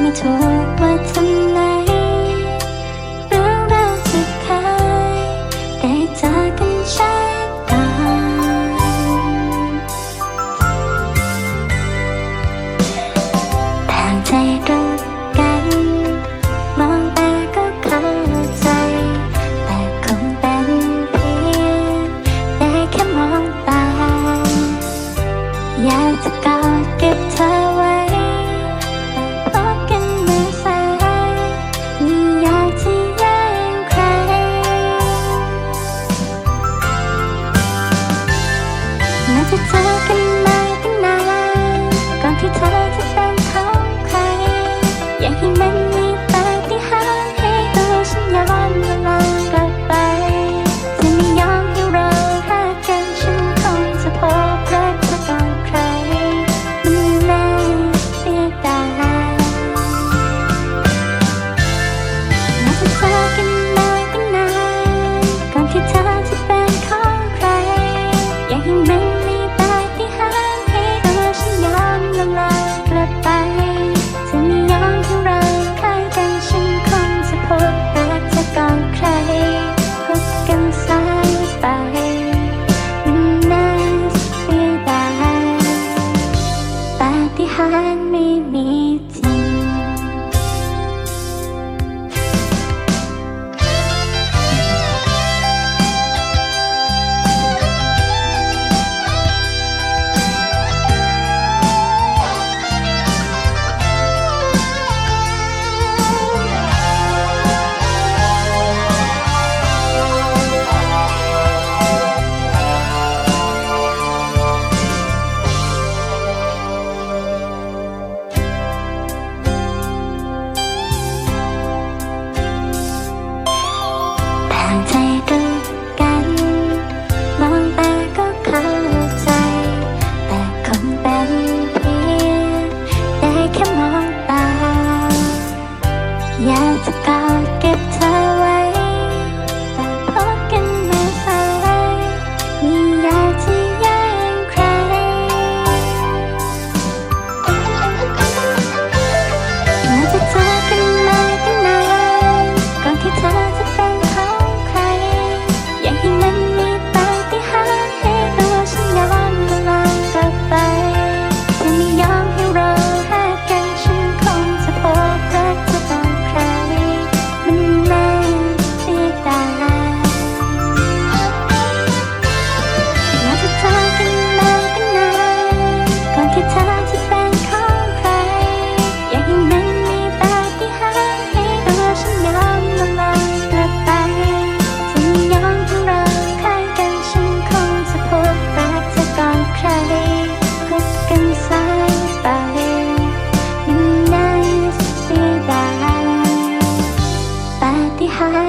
ไม่ถูกว่าทำไมเรื่องราวจะคายได้จากกันใช่ ที่เธอกันมาตั้งนานก่อนที่เธอจะเป็นของใคร อยากให้มัน อ色า 好 了